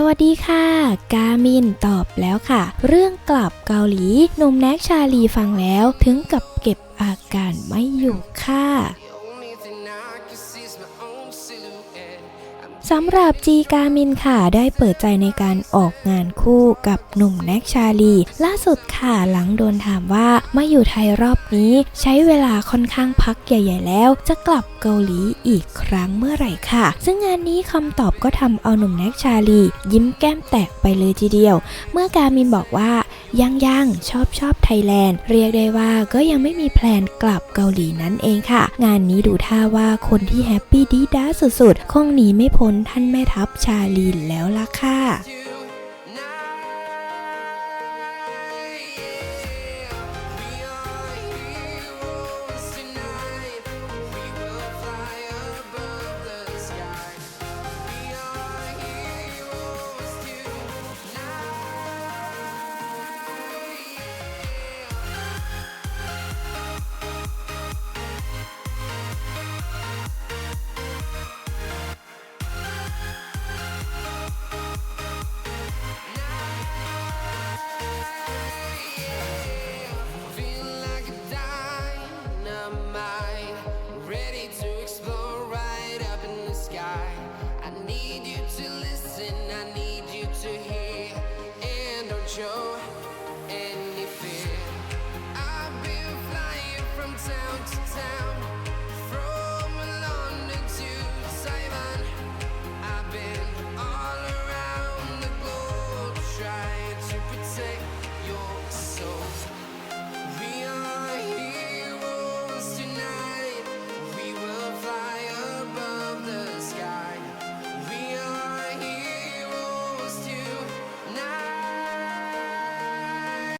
สวัสดีค่ะ กามินตอบแล้วค่ะ เรื่องกลับเกาหลีหนุ่มแน็กชาลีฟังแล้วถึงกับเก็บอาการไม่อยู่ค่ะ สำหรับจีกามินค่ะได้เปิดใจในการออกงานคู่กับหนุ่มแน็กชาลี ล่าสุดค่ะหลังโดนถามว่ามาอยู่ไทยรอบนี้ใช้เวลาค่อนข้างพักใหญ่ ๆ แล้ว จะกลับเกาหลีอีกครั้งเมื่อไหร่ค่ะ ซึ่งงานนี้คำตอบก็ทำเอาหนุ่มแน็กชาลี ยิ้มแก้มแตกไปเลยทีเดียว เมื่อกามินบอกว่า ยังยังชอบชอบไทยแลนด์ เรียกได้ว่าก็ยังไม่มีแพลนกลับเกาหลีนั่นเองค่ะ งานนี้ดูท่าว่าคนที่แฮปปี้ดีด้าสุดๆ คงหนีไม่พ้นท่านแม่ทัพชาลีนแล้วล่ะค่ะ show.